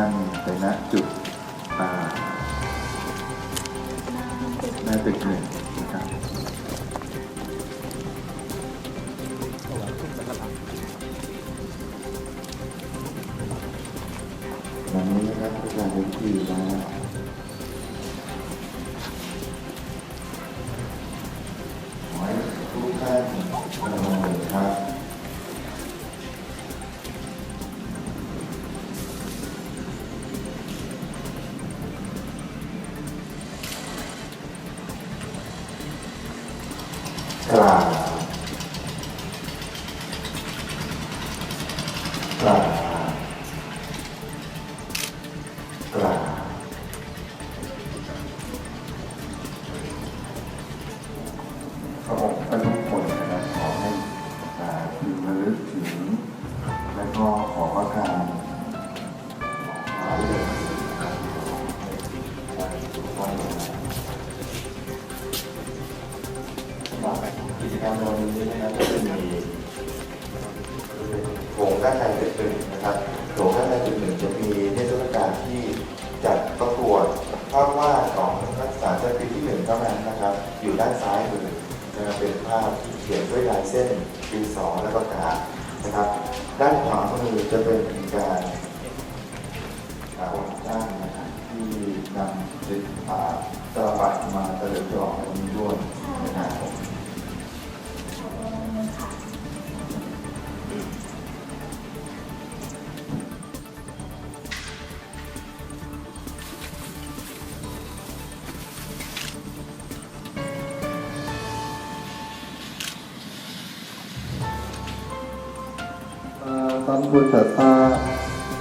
ท่านไปณจุดอ่าหน้าตึกหนึ่งนะครับวันนี้นะครับทุกการเป็นที่แล้ว กราบกราบกราบพระองค์ท่านทุกคนนะขอให้อ่าพึงระลึกถึงและก็ขอพระการหา งการถูกต้องนะครับสำหรับกิจกรรมนวันนี้นะครับก็จะมีโถงด้านในตึกหนึ่งนะครับโถงด้านในตึกหนึ่งจะมีเทศกาลที่จัดประกวดภาพวาดของนักศึกษาชั้นปีที่หนึ่งเท่านั้นนะครับ อยู่ด้านซ้ายมือจะเป็นภาพเขียนด้วยลายเส้นดินสอและประกาศนะครับ ด้านขวามือจะเป็นการอาองค์ท่านนะครับที่นำศิลปะตลปัดมาเฉลิมฉลองในนี้ด้วยนะครับ สัมพุทธัสสะ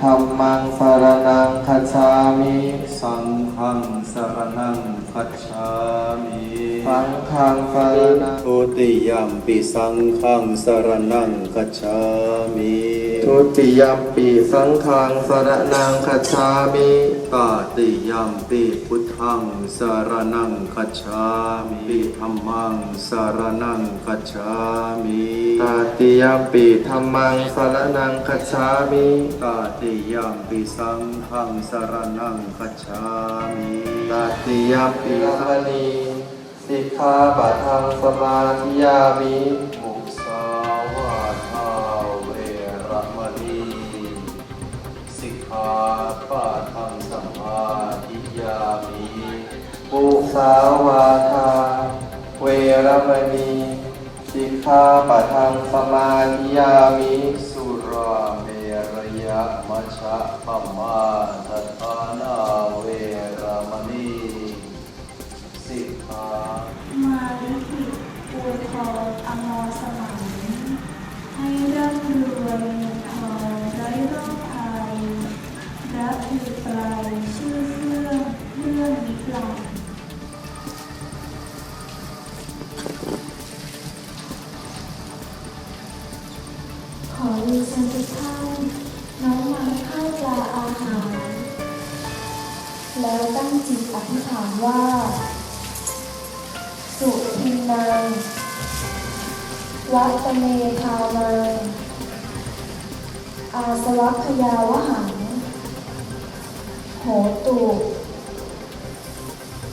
ธัมมังสรณังคัจฉามิสังฆังสรนังคัจฉามิสังฆังสรณังทุติยมปิสังฆังสรนังคัจฉามิทุติยมปีสังฆังสรณังคัจฉามิตติยมปิพุทธังสรนังคัจฉามิธัมมังสรนังคัจฉามิตาติยมปีธัมมังสรณังคัจฉามิตติยมปิสังฆังสรนังคัจฉามิตติยมปีละมณีสิกขาปะทังสมาธิยามิมุสาวาทาเวรมณีสิกขาปะทังสมาธิยามิปุสาวาทาเวรมณีสิกขาปะทังสมาธิยามิสุราเมะมัชฌะปมาทัฏฐานาเวรมณีสิกขามาลิขิตอวยพรอมรสมานให้ร่ำรวยเงินทองไร้โรคภัยรักคือไกลชื่อเสื่องเลื่อนนิรันดร์ขอเรียนเชิญทุกท่าน แล้วตั้งจิตอธิษฐานว่า สุทินนังวัตเมธามังอาสวัคยาวหัง โหตุ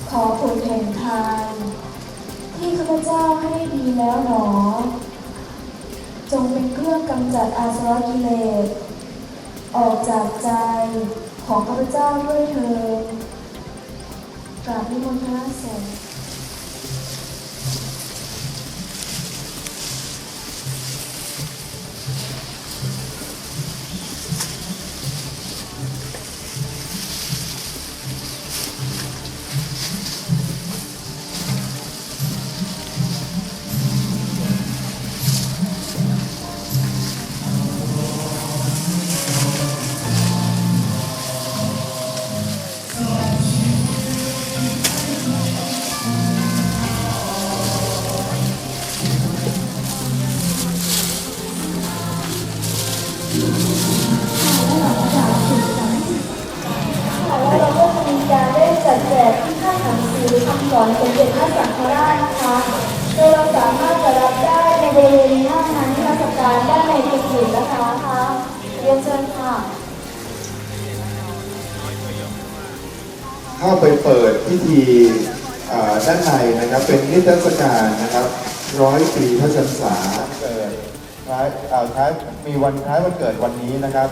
ขอผลแห่งทาน ที่ข้าพเจ้าให้ดีแล้วหนอ จงเป็นเครื่องกำจัดอาสวะกิเลส ออกจากใจ ของข้าพเจ้าด้วยเธอกราบนิมนต์พระสงฆ์ ของสมเด็จพระสังฆราชนะคะโดยเราสามารถจะรับได้ในบริเวณหน้างานเทศกาลด้านในกุฏินะคะเรียนเชิญค่ะเข้าไปเปิดพิธีด้านในนะครับเป็นนิทรรศการนะครับร้อยปีพระชนษาเกิดท้ายอ่าท้ายมีวันท้ายวันเกิดวันนี้นะครับ